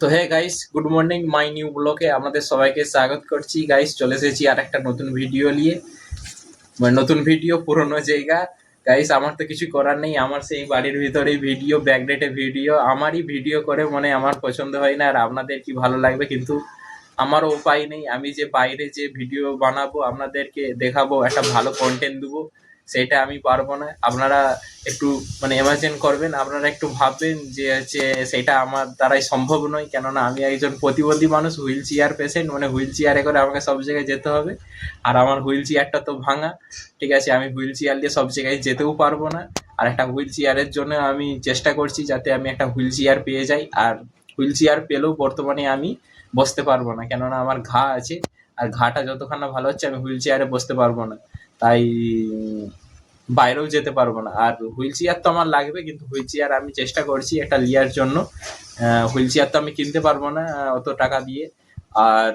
তো hey guys good morning my new ব্লকে আপনাদের সবাইকে স্বাগত করছি। গাইস চলে এসেছি আর একটা নতুন ভিডিও নিয়ে। মানে নতুন ভিডিও পুরনো জায়গা। গাইস আমার তো কিছু করার নেই। আমার সেই বাড়ির ভিতরে ভিডিও ব্যাকডেটে ভিডিও আমারই ভিডিও করে মানে আমার পছন্দ হয় না আর আপনাদের কি ভালো লাগবে, কিন্তু আমারও উপায় নেই। আমি যে বাইরে যে ভিডিও বানাবো, আপনাদেরকে দেখাবো, একটা ভালো কন্টেন্ট দেবো। সেটা আমি পারব না। আপনারা একটু মানে ইমাজিন করবেন, আপনারা একটু ভাববেন যে হচ্ছে সেটা আমার দ্বারাই সম্ভব নয়। কেননা আমি একজন প্রতিবন্ধী মানুষ, হুইল চেয়ার পেশেন্ট মানে হুইল চেয়ারে করে আমাকে সব জায়গায় যেতে হবে। আর আমার হুইল চেয়ারটা তো ভাঙা, ঠিক আছে? আমি হুইল চেয়ার দিয়ে সব জায়গায় যেতেও পারব না। আর একটা হুইল চেয়ারের জন্য আমি চেষ্টা করছি যাতে আমি একটা হুইল চেয়ার পেয়ে যাই। আর হুইল চেয়ার পেলেও বর্তমানে আমি বসতে পারব না। কেননা আমার ঘা আছে, আর ঘাটা যতক্ষণ না ভালো হচ্ছে আমি হুইল চেয়ারে বসতে পারব না। তাই বাইরেও যেতে পারব না। আর হুইল চেয়ার তো আমার লাগবে, কিন্তু হুইল চেয়ার আমি চেষ্টা করছি একটা লিয়ার জন্য। হুইল চেয়ার তো আমি কিনতে পারব না অত টাকা দিয়ে। আর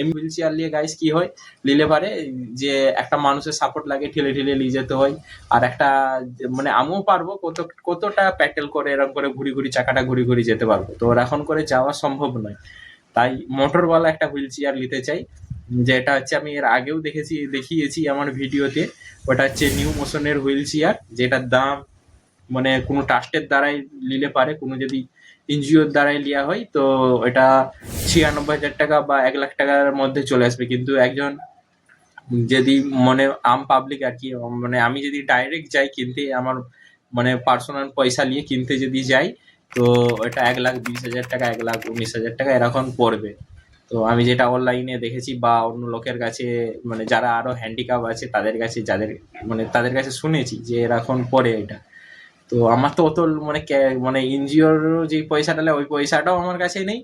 এমনি হুইল চেয়ার নিয়ে গাইস কি হয়, নিলে পারে যে একটা মানুষের সাপোর্ট লাগে, ঠেলে ঠেলে নিয়ে যেতে হয়। আর একটা মানে আমিও পারব, কত, কতটা প্যাটেল করে এরকম করে ঘুরি ঘুরি, চাকাটা ঘুরি ঘুরি যেতে পারব। তো এখন করে যাওয়া সম্ভব নয়। তাই মোটরওয়ালা একটা হুইল চেয়ার নিতে চাই। যেটা হচ্ছে আমি এর আগেও দেখেছি, দেখিয়েছি আমার ভিডিওতে। ওটা হচ্ছে নিউ মোশনের হুইল চেয়ার, যেটার দাম মানে কোনো ট্রাস্টের দ্বারাই নিলে পারে, কোনো যদি এনজিওর দ্বারাই নেওয়া হয়, তো এটা ছিয়ানব্বই হাজার টাকা বা এক লাখ টাকার মধ্যে চলে আসবে। কিন্তু একজন যদি মানে আম পাবলিক আর কি মানে আমি যদি ডাইরেক্ট যাই কিনতে, আমার মানে পার্সোনাল পয়সা নিয়ে কিনতে যদি যাই, তো এটা এক লাখ বিশ হাজার টাকা, এক লাখ উনিশ হাজার টাকা এরকম পড়বে। তো আমি যেটা অনলাইনে দেখেছি বা অন্য লোকের কাছে মানে যারা আরও হ্যান্ডিক্যাপ আছে তাদের কাছে, যাদের মানে তাদের কাছে শুনেছি যে এরকম পড়ে এটা। তো আমার তো অত মানে মানে এনজিওর যে পয়সাটা ওই পয়সাটাও আমার কাছে নেই।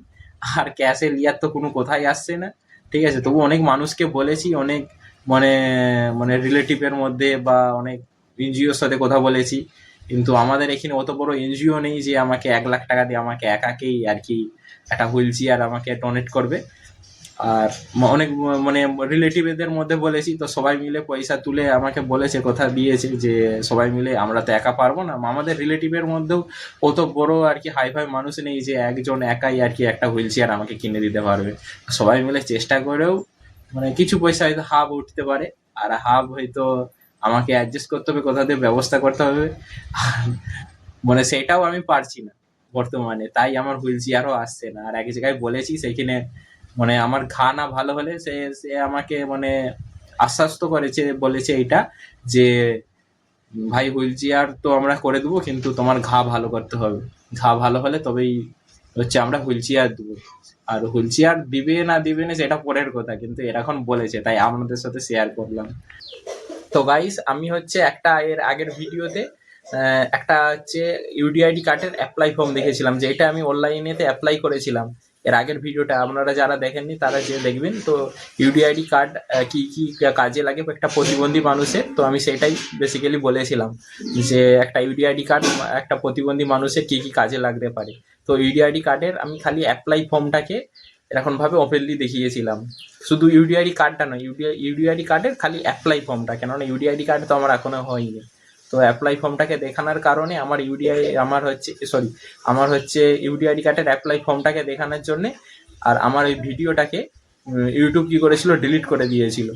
আর ক্যাশে লিয়ার তো কোনো কোথায় আসছে না, ঠিক আছে? তবু অনেক মানুষকে বলেছি, অনেক মানে মানে রিলেটিভের মধ্যে বা অনেক এনজিওর সাথে কথা বলেছি। কিন্তু আমাদের এখানে অত বড় এনজিও নেই যে আমাকে এক লাখ টাকা দিয়ে আমাকে একাকেই আর কি একটা হুইল চেয়ার আমাকে ডোনেট করবে। আর অনেক মানে রিলেটিভদের মধ্যে বলেছি, তো সবাই মিলে পয়সা তুলে আমাকে বলেছে, কথা দিয়েছে যে সবাই মিলে আমরা তো একা পারব না। আমাদের রিলেটিভের মধ্যেও অত বড় আর কি হাই ফাই মানুষ নেই যে একজন একাই আর কি একটা হুইল চেয়ার আমাকে কিনে দিতে পারবে। সবাই মিলে চেষ্টা করেও মানে কিছু পয়সা হয়তো হাফ উঠতে পারে, আর হাফ হয়তো আমাকে অ্যাডজাস্ট করতে হবে, কোথা দিয়ে ব্যবস্থা করতে হবে। মানে সেটাও আমি পারছি না বর্তমানে, তাই আমার হুইল চেয়ারও আসছে না। আর এক জায়গায় বলেছি সেখানে মানে আমার ঘা না ভালো হলে সে সে আমাকে মানে আশ্বস্ত করেছে, বলেছে এইটা যে, ভাই হুইল চেয়ার তো আমরা করে দেবো, কিন্তু তোমার ঘা ভালো করতে হবে। ঘা ভালো হলে তবেই হচ্ছে আমরা হুইল চেয়ার দেবো। আর হুইল চেয়ার দিবে না দিবে না সেটা পরের কথা, কিন্তু এরকম বলেছে, তাই আপনাদের সাথে শেয়ার করলাম। তো গাইস আমি হচ্ছে একটা এর আগের ভিডিওতে একটা হচ্ছে ইউডিআইডি কার্ডের অ্যাপ্লাই ফর্ম দেখেছিলাম, যে এটা আমি অনলাইনেতে অ্যাপ্লাই করেছিলাম। এর আগের ভিডিওটা আপনারা যারা দেখেননি, তারা যে দেখবেন, তো ইউডিআইডি কার্ড কি কি কাজে লাগে, একটা প্রতিবন্ধী মানুষের, তো আমি সেটাই বেসিক্যালি বলেছিলাম যে একটা ইউডিআইডি কার্ড একটা প্রতিবন্ধী মানুষের কি কি কাজে লাগতে পারে। তো ইউডিআইডি কার্ডের আমি খালি অ্যাপ্লাই ফর্মটাকে এরকম ভাবে ওপেনলি দেখিয়েছিলাম। শুধু ইউডিআইডি কার্ডটা নয় ইউডিআই ইউডিআইডি কার্ডের খালি অ্যাপ্লাই ফর্মটা কেননা ইউডিআইডি কার্ড তো আমার এখনও হয়নি। তো অ্যাপ্লাই ফর্মটাকে দেখানোর কারণে আমার ইউডিআই আমার হচ্ছে সরি আমার হচ্ছে ইউডিআইডি কার্ডের অ্যাপ্লাই ফর্মটাকে দেখানোর জন্যে আর আমার ওই ভিডিওটাকে ইউটিউব কী করেছিল ডিলিট করে দিয়েছিল।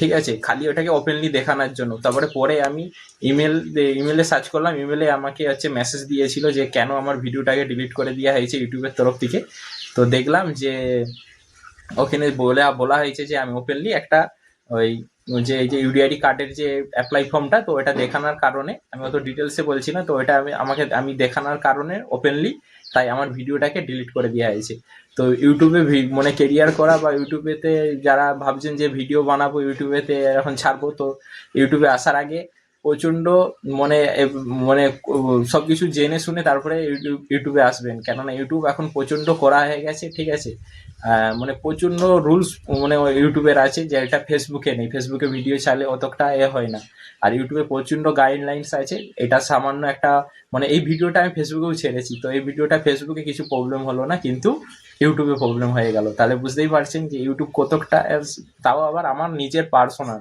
ঠিক আছে? খালি ওটাকে ওপেনলি দেখানোর জন্য। তারপরে পরে আমি ইমেল ইমেলে সার্চ করলাম ইমেলে আমাকে হচ্ছে মেসেজ দিয়েছিল যে কেন আমার ভিডিওটাকে ডিলিট করে দেওয়া হয়েছে ইউটিউবের তরফ থেকে। তো দেখলাম যে ওখানে বলে, বলা হয়েছে যে আমি ওপেনলি একটা ওই যে, এই যে ইউডিআইডি কার্ডের যে অ্যাপ্লাই ফর্মটা তো এটা দেখানোর কারণে, আমি অত ডিটেলসে বলছি না, তো এটা আমি, আমাকে, আমি দেখানোর কারণে ওপেনলি তাই আমার ভিডিওটাকে ডিলিট করে দেওয়া হয়েছে। তো ইউটিউবে মানে কেরিয়ার করা বা ইউটিউবেতে যারা ভাবছেন যে ভিডিও বানাবো ইউটিউবেতে এখন ছাড়বো, তো ইউটিউবে আসার আগে প্রচণ্ড মানে মানে সব কিছু জেনে শুনে তারপরে ইউটিউব আসবেন। কেননা ইউটিউব এখন প্রচণ্ড করা হয়ে গেছে, ঠিক আছে? মানে প্রচণ্ড রুলস মানে ইউটিউবের আছে যে এটা ফেসবুকে নেই। ফেসবুকে ভিডিও চাইলে অতটা এ হয় না। আর ইউটিউবে প্রচণ্ড গাইডলাইন্স আছে। এটা সামান্য একটা মানে এই ভিডিওটা আমি ফেসবুকেও ছেড়েছি। তো এই ভিডিওটা ফেসবুকে কিছু প্রবলেম হলো না, কিন্তু ইউটিউবে প্রবলেম হয়ে গেল। তাহলে বুঝতেই পারছেন যে ইউটিউব এস- তাও আবার আমার নিজের পার্সোনাল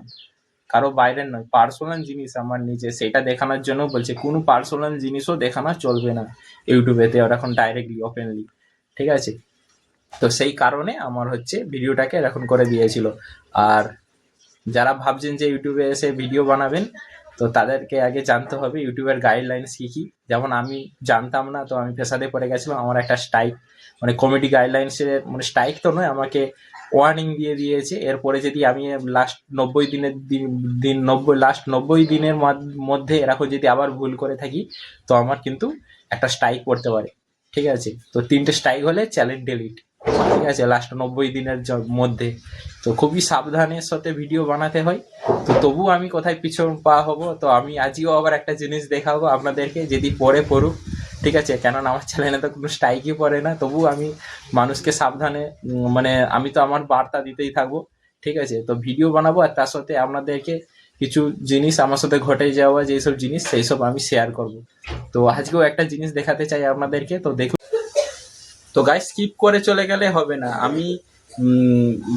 কারও বাইরের নয় পার্সোনাল জিনিস আমার নিজে সেটা দেখানোর জন্য বলছে, কোনো পার্সোনাল জিনিসও দেখানো চলবে না ইউটিউবেতে ওর এখন ডাইরেক্টলি ওপেনলি ঠিক আছে? তো সেই কারণে আমার হচ্ছে ভিডিওটাকে এখন করে দিয়েছিল। আর যারা ভাবছেন যে ইউটিউবে এসে ভিডিও বানাবেন, তো তাদেরকে আগে জানতে হবে ইউটিউবের গাইডলাইন্স কী কী। যেমন আমি জানতাম না, তো আমি পেশাতে পড়ে গেছিলাম, আমার একটা স্ট্রাইক মানে কমেডি গাইডলাইন্সের মানে স্ট্রাইক তো নয়, আমাকে ওয়ার্নিং দিয়ে দিয়েছে। এরপরে যদি আমি লাস্ট নব্বই দিনের দিন দিন নব্বই লাস্ট নব্বই দিনের মধ্যে এরকম যদি আবার ভুল করে থাকি, তো আমার কিন্তু একটা স্ট্রাইক পড়তে পারে। ঠিক আছে? তো তিনটে স্ট্রাইক হলে চ্যালেঞ্জ ডিলিট ঠিক আছে লাস্ট নব্বই দিনের মধ্যে। তো খুবই সাবধানের সাথে ভিডিও বানাতে হয়। তো তবু আমি কোথায় পিছন পা হব, তো আমি আজকেও আবার একটা জিনিস দেখাবো আপনাদেরকে, যদি পরে পড়ুক। ঠিক আছে, কেননা আমার চ্যানেলে তো কোনো স্ট্রাইকই পড়ে না। তবু আমি মানুষকে সাবধানে মানে আমি তো আমার বার্তা দিতেই থাকব। ঠিক আছে, তো ভিডিও বানাবো আর তার সাথে আপনাদেরকে কিছু জিনিস আমার সাথে ঘটে যাওয়া, যেসব জিনিস সেই সব আমি শেয়ার করব। তো আজকেও একটা জিনিস দেখাতে চাই আপনাদেরকে, তো দেখুন। তো গাই স্কিপ করে চলে গেলে হবে না। আমি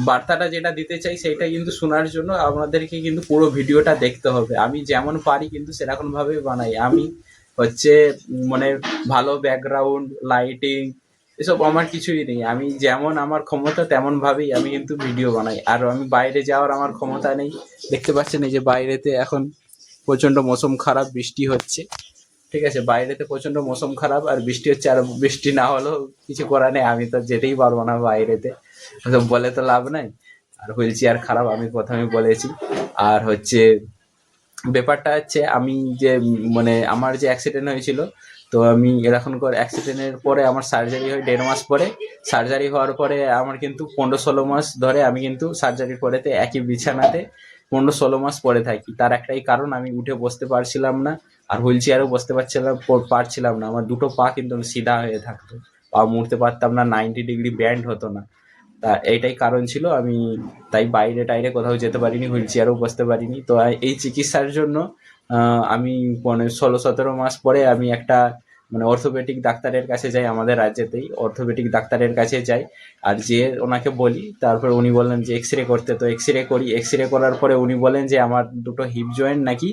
বার্তাটা যেটা দিতে চাই সেটা কিন্তু শোনার জন্য আপনাদেরকে কিন্তু পুরো ভিডিওটা দেখতে হবে। আমি যেমন পারি কিন্তু সেরকম ভাবে বানাই। আমি হচ্ছে মানে ভালো ব্যাকগ্রাউন্ড লাইটিং এসব আমার কিছুই নেই। আমি যেমন আমার ক্ষমতা তেমন ভাবেই আমি কিন্তু ভিডিও বানাই। আর আমি বাইরে যাওয়ার আমার ক্ষমতা নেই। দেখতে পাচ্ছেন এই যে বাইরেতে এখন প্রচণ্ড মৌসুম খারাপ, বৃষ্টি হচ্ছে। ঠিক আছে, বাইরেতে প্রচণ্ড মৌসুম খারাপ আর বৃষ্টি হচ্ছে আর বৃষ্টি না হলেও কিছু করার নেই, আমি তো যেতেই পারব না বাইরেতে। বলে তো লাভ নাই, আর হুইল চেয়ার খারাপ আমি প্রথমে বলেছি। আর হচ্ছে ব্যাপারটা হচ্ছে আমি যে মানে আমার যে অ্যাক্সিডেন্ট হয়েছিল, তো আমি এরকম করে অ্যাক্সিডেন্টের পরে আমার সার্জারি হয় দেড় মাস পরে। সার্জারি হওয়ার পরে আমার কিন্তু পনেরো ষোলো মাস ধরে আমি কিন্তু সার্জারির পরেতে একই বিছানাতে পনেরো ষোলো মাস পরে থাকি। তার একটাই কারণ, আমি উঠে বসতে পারছিলাম না আর হুইল চেয়ারও বসতে পারছিলাম পারছিলাম না। আমার দুটো পা কিন্তু সিধা হয়ে থাকতো। পা মুড়তে পারতাম না, নাইনটি ডিগ্রি ব্যান্ড হতো না। তা এইটাই কারণ ছিল, আমি তাই বাইরে টাইরে কোথাও যেতে পারিনি, হুইল চেয়ারও বসতে পারিনি। তো এই চিকিৎসার জন্য আমি মানে ষোলো, সতেরো মাস পরে আমি একটা মানে অর্থোপেডিক ডাক্তারের কাছে যাই আমাদের রাজ্যেতেই অর্থোপেডিক ডাক্তারের কাছে যাই। আর যে ওনাকে বলি, তারপর উনি বললেন যে এক্স রে করতে। তো এক্স রে করি। এক্স রে করার পরে উনি বলেন যে আমার দুটো হিপ জয়েন্ট নাকি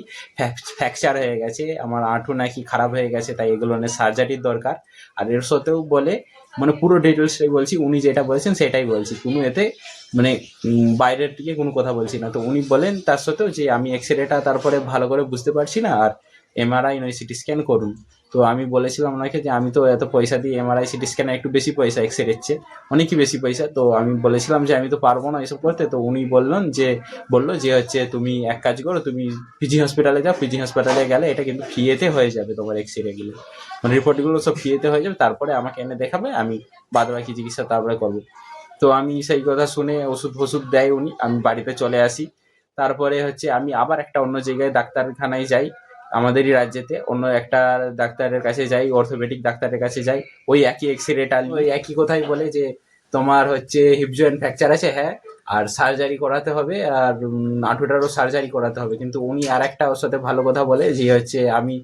ফ্র্যাকচার হয়ে গেছে, আমার আঁটু নাকি খারাপ হয়ে গেছে, তাই এগুলো নিয়ে সার্জারির দরকার। আর এর সাথেও বলে মানে পুরো ডিটেলসটাই বলছি, উনি যেটা বলেছেন সেটাই বলছি। কোনো এতে মানে বাইরের দিকে কোনো কথা বলছি না। তো উনি বলেন তার সত্ত্বেও যে আমি এক্স রেটা তারপরে ভালো করে বুঝতে পারছি না, আর এমআরআই নয় সিটি স্ক্যান করুন। তো আমি বলেছিলাম ওনাকে যে আমি তো এত পয়সা দিয়ে এমআরআই সিটি স্ক্যানে একটু বেশি পয়সা এক্স চেয়ে অনেকই বেশি পয়সা। তো আমি বলেছিলাম যে আমি তো পারব না এসব করতে। তো উনি বললেন যে, বলল যে হচ্ছে তুমি এক কাজ করো, তুমি পিজি হসপিটালে যাও। পিজি হসপিটালে গেলে এটা কিন্তু ফ্রিয়েতে হয়ে যাবে তোমার এক্স রেগুলো মানে রিপোর্টগুলো সব ফ্রিয়েতে হয়ে যাবে। তারপরে আমাকে এনে দেখাবে, আমি বাদ বাকি চিকিৎসা তারপরে করব। তো আমি সেই কথা শুনে ওষুধ ফষুধ দেয় উনি। আমি বাড়িতে চলে আসি। তারপরে হচ্ছে আমি আবার একটা অন্য জায়গায় ডাক্তারখানায় যাই। আমাদেরই রাজ্যেতে। অন্য একটা ডাক্তারের কাছে যাই অর্থোপেডিক ডাক্তারের কাছে যাই ওই একই এক্স রেটা ওই একই কথাই বলে যে তোমার হচ্ছে হিপ জয়েন্ট ফ্র্যাকচার আছে হ্যাঁ আর সার্জারি করাতে হবে আর উম, হাঁটুটারও সার্জারি করাতে হবে। কিন্তু উনি আর একটা ওর সাথে ভালো কথা বলে যে হচ্ছে আমি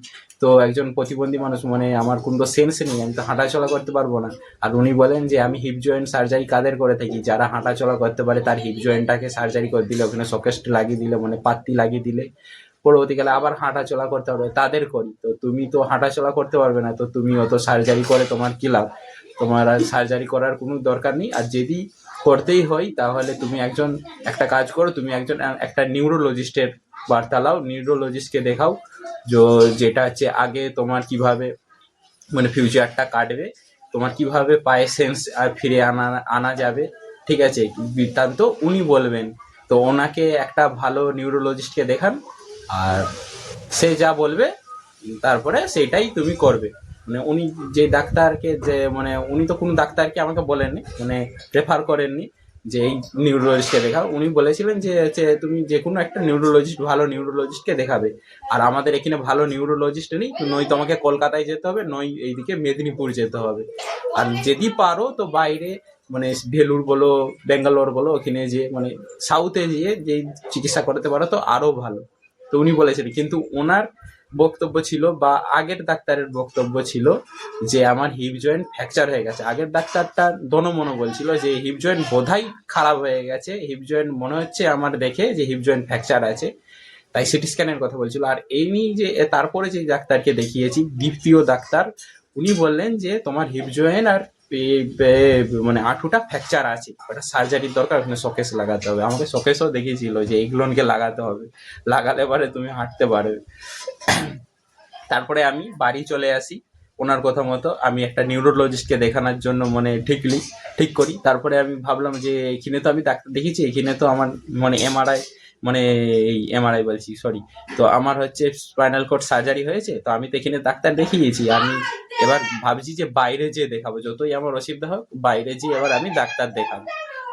তো একজন প্রতিবন্ধী মানুষ মানে আমার কোনো সেন্স নেই আমি তো হাঁটাচলা করতে পারব না। আর উনি বলেন যে আমি হিপ জয়েন্ট সার্জারি কাদের করে থাকি? যারা হাঁটাচলা করতে পারে তার হিপ জয়েন্টটাকে সার্জারি করে দিলে ওখানে সকেস্ট লাগিয়ে দিলে মানে পাত্তি লাগিয়ে দিলে। পরবর্তীকালে আবার হাঁটাচলা করতে পারবে। তাদের করি। তো তুমি তো হাঁটাচলা করতে পারবে না, তো তুমি অত সার্জারি করে তোমার কি লাভ? তোমার আর সার্জারি করার কোনো দরকার নেই। আর যদি করতেই হয়, তাহলে তুমি একজন, একটা কাজ করো, তুমি একজন, একটা নিউরোলজিস্টের বার্তা লাও। নিউরোলজিস্টকে দেখাও যে- যেটা হচ্ছে আগে তোমার কীভাবে মানে ফিউচারটা কাটবে, তোমার কীভাবে পায়ে সেন্স আর ফিরে আনা আনা যাবে। ঠিক আছে? বৃত্তান্ত উনি বলবেন। তো ওনাকে একটা ভালো নিউরোলজিস্টকে দেখান। আর সে যা বলবে, তারপরে সেটাই তুমি করবে। মানে উনি যে ডাক্তারকে যে মানে উনি তো কোনো ডাক্তারকে আমাকে বলেননি মানে রেফার করেননি যে এই নিউরোলজিস্টকে দেখাও। উনি বলেছিলেন যে তুমি যে কোনো একটা নিউরোলজিস্ট ভালো নিউরোলজিস্টকে দেখাবে। আর আমাদের এখানে ভালো নিউরোলজিস্ট নেই নই তোমাকে কলকাতায় যেতে হবে নই এইদিকে মেদিনীপুর যেতে হবে। আর যদি পারো, তো বাইরে মানে ভেলুর বলো, ব্যাঙ্গালোর বলো, ওখানে যে মানে সাউথে গিয়ে যে চিকিৎসা করাতে পারো, তো আরও ভালো। তো উনি বলেছেন, কিন্তু ওনার বক্তব্য ছিল বা আগের ডাক্তারের বক্তব্য ছিল যে আমার হিপ জয়েন্ট ফ্র্যাকচার হয়ে গেছে। আগের ডাক্তারটা দনমনো বলছিল যে হিপ জয়েন্ট বোধহয় খারাপ হয়ে গেছে হিপ জয়েন্ট মনে হচ্ছে আমার দেখে যে হিপ জয়েন্ট ফ্র্যাকচার আছে। তাই সিটি স্ক্যানের কথা বলছিল। আর এই নিয়ে যে তারপরে যে ডাক্তারকে দেখিয়েছি, দ্বিতীয় ডাক্তার, উনি বললেন যে তোমার হিপ জয়েন্ট আর মানে আঁটুটা ফ্র্যাকচার আছে। ওটা সার্জারির দরকার, ওখানে শোকেস লাগাতে হবে। আমাকে শোকেসও দেখিয়েছিল যে এইগুলোকে লাগাতে হবে। লাগালে পরে তুমি হাঁটতে পারবে। তারপরে আমি বাড়ি চলে আসি। ওনার কথা মতো আমি একটা নিউরোলজিস্টকে দেখানোর জন্য মানে ঠিকলি, ঠিক করি। তারপরে আমি ভাবলাম যে এখানে তো আমি ডাক্তার দেখেছি এখানে তো আমার মানে এমআরআই মানে এই এমআরআই বলছি সরি তো আমার হচ্ছে স্পাইনাল কোড সার্জারি হয়েছে, তো আমি তো এখানে ডাক্তার দেখিয়েছি। আমি এবার ভাবছি যে বাইরে যেয়ে দেখাবো। যতই আমার অসুবিধা হোক, বাইরে যেয়ে এবার আমি ডাক্তার দেখাবো।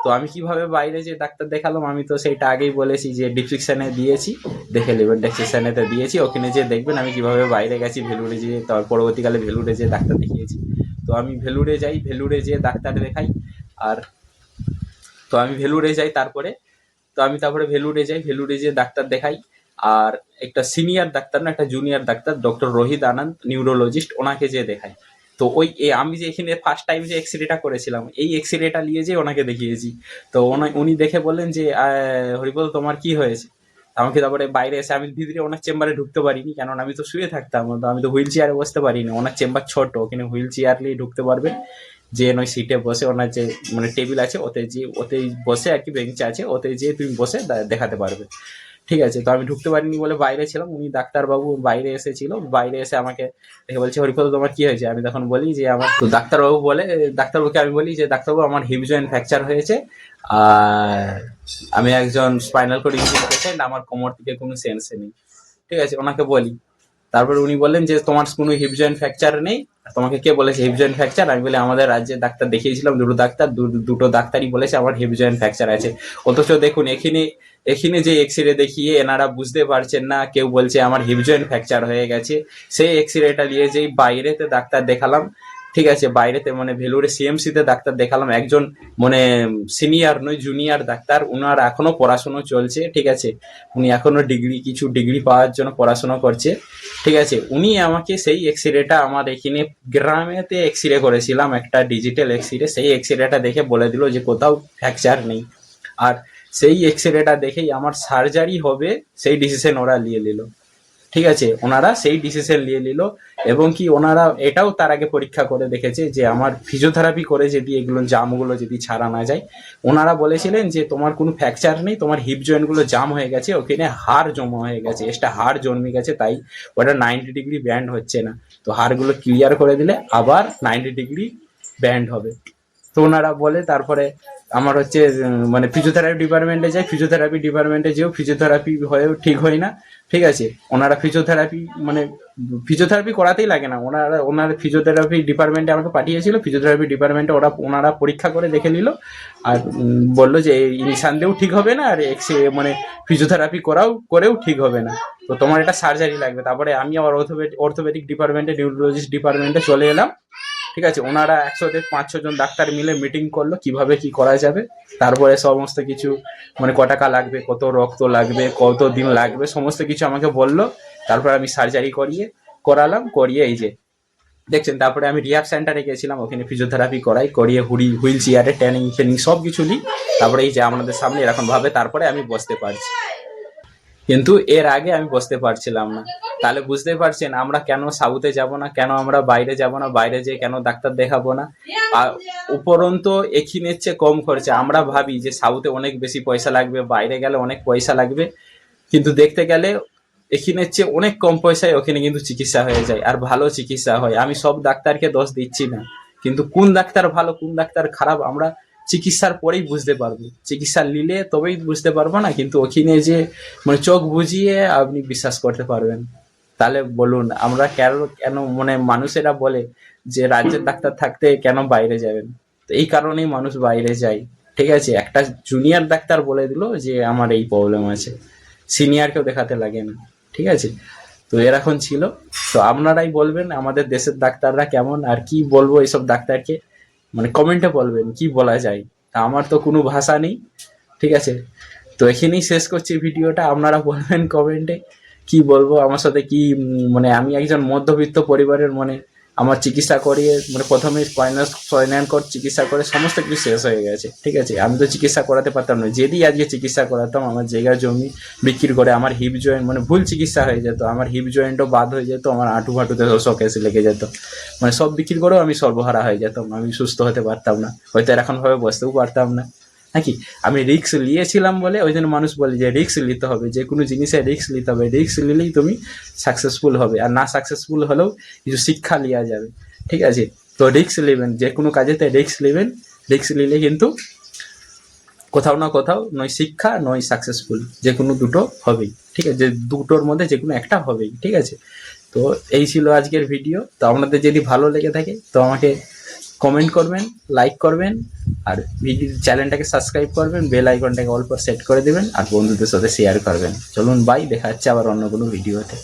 তো আমি কীভাবে বাইরে যে ডাক্তার দেখালাম, আমি তো সেইটা আগেই বলেছি যে ডিসক্রিপশনে দিয়েছি, দেখে নেবেন ডিসক্রিপশনে তো দিয়েছি। ওখানে যে দেখবেন আমি কীভাবে বাইরে গেছি ভেলুরে যেয়ে, তার পরবর্তীকালে ভেলুরে যেয়ে ডাক্তার দেখিয়েছি। তো আমি ভেলুরে যাই ভেলুরে যেয়ে ডাক্তার দেখাই। আর তো আমি ভেলুরে যাই, তারপরে তো আমি তারপরে ভেলুরে যাই ভেলুরে যেয়ে ডাক্তার দেখাই। আর একটা সিনিয়র ডাক্তার না, একটা junior doctor doctor Rohit Anand neurologist ওনাকে যে দেখাই। তো ওই আমি যে এখানে ফার্স্ট টাইম যে এক্স রেটা করেছিলাম, এই এক্স রেটা নিয়ে যে ওনাকে দেখিয়েছি। তো উনি দেখে বললেন যে হরিপদ তোমার কি হয়েছে? আমাকে তারপরে বাইরে এসে, আমি ধীরে ধীরে ওনার চেম্বারে ঢুকতে পারিনি, কেননা আমি তো শুয়ে থাকতাম। আমি তো হুইল চেয়ারে বসতে পারিনি, ওনার চেম্বার ছোট, ওখানে হুইল চেয়ার ঢুকতে পারবেন যে নয় সিটে বসে, ওনার যে মানে টেবিল আছে, ওতে যে, ওতে বসে আর কি বেঞ্চ আছে, ওতে যে তুমি বসে দেখাতে পারবে। ঠিক আছে, তো আমি ঢুকতে পারিনি বলে বাইরে ছিলাম। উনি ডাক্তারবাবু বাইরে এসেছিল, বাইরে এসে আমাকে দেখে বলছে হরিপদ তোমার কি হয়েছে? আমি তখন বলি যে, আমার তো ডাক্তারবাবু বলে, ডাক্তারবাবুকে আমি বলি যে, ডাক্তারবাবু, আমার হিপ জয়েন্ট ফ্র্যাকচার হয়েছে, আর আমি একজন স্পাইনাল কোড ইঞ্জুরি পেশেন্ট আমার কোমর থেকে কোনো সেন্স নেই। ঠিক আছে, ওনাকে বলি। তারপর উনি বললেন যে, তোমার কোনো হিপ জয়েন্ট ফ্র্যাকচার নেই? তোমাকে কে বলেছে? Hip joint fracture? আমি বলি, আমাদের রাজ্যে ডাক্তার দেখিয়েছিলাম, দুটো ডাক্তার দুটো ডাক্তারই বলেছে আমার হিপ জয়েন্ট ফ্র্যাকচার আছে। অথচ দেখুন, এখানে এখানে যে এক্স রে দেখিয়ে এনারা বুঝতে পারছেন না, কেউ বলছে আমার হিপ জয়েন্ট ফ্র্যাকচার হয়ে গেছে। সেই এক্স রেটা নিয়ে যেই বাইরেতে ডাক্তার দেখালাম ঠিক আছে, বাইরেতে মানে ভেলুরে সিএমসি তে ডাক্তার দেখালাম। একজন মানে সিনিয়র নয় জুনিয়র ডাক্তার, উনার এখনও পড়াশোনা চলছে, ঠিক আছে। উনি এখনও ডিগ্রি কিছু ডিগ্রি পাওয়ার জন্য পড়াশোনা করছে, ঠিক আছে। উনি আমাকে সেই এক্স রেটা আমার এখানে গ্রামেতে এক্স রে করেছিলাম, একটা ডিজিটাল এক্স রে সেই এক্স রেটা দেখে বলে দিল যে কোথাও ফ্র্যাকচার নেই। আর সেই এক্স রেটা দেখেই আমার সার্জারি হবে, সেই ডিসিশন ওরা নিয়ে নিল। ঠিক আছে? ওনারা সেই ডিসিশন নিয়ে নিল এবং কি ওনারা এটাও তার আগে পরীক্ষা করে দেখেছে যে আমার ফিজিওথেরাপি করে যদি এগুলো জামগুলো যদি ছাড়া না যায়। ওনারা বলেছিলেন যে তোমার কোনো ফ্র্যাকচার নেই, তোমার হিপ জয়েন্টগুলো জাম হয়ে গেছে, ওখানে হাড় জমা হয়ে গেছে এক্সট্রা হাড় জন্মে গেছে, তাই ওটা নাইনটি ডিগ্রি ব্যান্ড হচ্ছে না। তো হাড়গুলো ক্লিয়ার করে দিলে আবার নাইনটি ডিগ্রি ব্যান্ড হবে। তো ওনারা বলে, তারপরে আমার হচ্ছে মানে ফিজিওথেরাপি ডিপার্টমেন্টে যাই ফিজিওথেরাপি ডিপার্টমেন্টে যেও ফিজিওথেরাপি হয়েও ঠিক হয় না, ঠিক আছে? ওনারা ফিজিওথেরাপি মানে ফিজিওথেরাপি করাতেই লাগে না। ওনারা, ওনার ফিজিওথেরাপি ডিপার্টমেন্টে আমাকে পাঠিয়েছিল ফিজিওথেরাপি ডিপার্টমেন্টে ওরা, ওনারা পরীক্ষা করে দেখে নিল আর বলল যে ইনসান দিয়েও ঠিক হবে না আর এক্স মানে ফিজিওথেরাপি করাও, করেও ঠিক হবে না। তো তোমার এটা সার্জারি লাগবে। তারপরে আমি আবার অর্থোপেডিক ডিপার্টমেন্টে নিউরোলজিস্ট ডিপার্টমেন্টে চলে এলাম। ঠিক আছে? ওনারা একশো থেকে পাঁচ ছজন ডাক্তার মিলে মিটিং করল, কীভাবে কি করা যাবে? তারপরে সমস্ত কিছু মানে ক টাকা লাগবে, কত রক্ত লাগবে, কত দিন লাগবে, সমস্ত কিছু আমাকে বলল। তারপর আমি সার্জারি করিয়ে, করালাম, করিয়ে এই যে, দেখছেন? তারপরে আমি রিহাব সেন্টারে গেছিলাম ওখানে ফিজিওথেরাপি করাই, করিয়ে হুড়ি হুইল চেয়ারে ট্রেনিং ট্রেনিং সব কিছু নিই। তারপরে এই যে আমাদের সামনে এরকম ভাবে তারপরে আমি বসতে পারছি। কিন্তু এর আগে আমি বসতে পারছিলাম না। তাহলে বুঝতে পারছেন আমরা কেন সাউথে যাব না, কেন আমরা বাইরে যাব না, বাইরে যেয়ে কেন ডাক্তার দেখাবো না? আর উপরন্ত এখিনের চেয়ে কম খরচে। আমরা ভাবি যে সাউথে অনেক বেশি পয়সা লাগবে, বাইরে গেলে অনেক পয়সা লাগবে। কিন্তু দেখতে গেলে এখানের চেয়ে অনেক কম পয়সায় ওখানে কিন্তু চিকিৎসা হয়ে যায় আর ভালো চিকিৎসা হয়। আমি সব ডাক্তারকে দোষ দিচ্ছি না। কিন্তু কোন ডাক্তার ভালো, কোন ডাক্তার খারাপ, আমরা চিকিৎসার পরেই বুঝতে পারব। চিকিৎসা নিলে তবেই বুঝতে পারব না, কিন্তু ওখানে যে মানে চোখ বুঝিয়ে আপনি বিশ্বাস করতে পারবেন। তাহলে বলুন, আমরা কেন কেন মানে মানুষেরা বলে যে রাজ্যের ডাক্তার থাকতে কেন বাইরে যাবেন? তো এই কারণেই মানুষ বাইরে যায়। ঠিক আছে, একটা জুনিয়র ডাক্তার বলে দিল যে আমার এই প্রবলেম আছে। সিনিয়রকেও দেখাতে লাগে না। ঠিক আছে, তো এরকম ছিল। তো আপনারাই বলবেন, আমাদের দেশের ডাক্তাররা কেমন, আর কি বলব এইসব ডাক্তারকে? মানে কমেন্টে বলবেন, কি বলা যায়? তা আমার তো কোনো ভাষা নেই, ঠিক আছে? তো এখানেই শেষ করছি ভিডিওটা, আপনারা বলবেন কমেন্টে কি বলব? আমার সাথে কি মানে আমি একজন মধ্যবিত্ত পরিবারের মানে আমার চিকিৎসা করিয়ে মানে প্রথমে স্পাইনাল কর, চিকিৎসা করে সমস্ত কিছু শেষ হয়ে গেছে, ঠিক আছে? আমি তো চিকিৎসা করাতে পারতাম না। যদি আজকে চিকিৎসা করাতাম, আমার জায়গা জমি বিক্রি করে, আমার হিপ জয়েন্ট মানে ভুল চিকিৎসা হয়ে যেত, আমার হিপ জয়েন্টও বাদ হয়ে যেত, আমার আঁটু ফাটুতে শোকেস লেগে যেত। মানে সব বিক্রি করেও আমি সর্বহারা হয়ে যেতাম, আমি সুস্থ হতে পারতাম না। হয়তো এরকম ভাবে বসতেও পারতাম না। নাকি? আমি রিস্ক নিয়েছিলাম বলে ওই জন্য মানুষ বলে যে রিস্ক নিতে হবে, যে কোনো জিনিসে রিস্ক নিতে হবে। রিস্ক নিলেই তুমি সাকসেসফুল হবে আর না সাকসেসফুল হলেও কিছু শিক্ষা নেওয়া যাবে। ঠিক আছে? তো রিস্ক নেবেন, যে কোনো কাজেতে রিস্ক নেবেন। রিস্ক নিলে কিন্তু কোথাও না কোথাও নয় শিক্ষা, নয় সাকসেসফুল যে কোনো দুটো হবেই। ঠিক আছে? দুটোর মধ্যে যে কোনো একটা হবেই। ঠিক আছে? তো এই ছিল আজকের ভিডিও তো আপনাদের যদি ভালো লেগে থাকে, তো আমাকে কমেন্ট করবেন লাইক করবেন, আর ভিডিও চ্যানেলটাকে সাবস্ক্রাইব করবেন বেল আইকনটাকে অল্প সেট করে দেবেন, আর বন্ধুদের সাথে শেয়ার করবেন। চলুন বাই দেখা যাচ্ছে আবার অন্য কোনো ভিডিওতে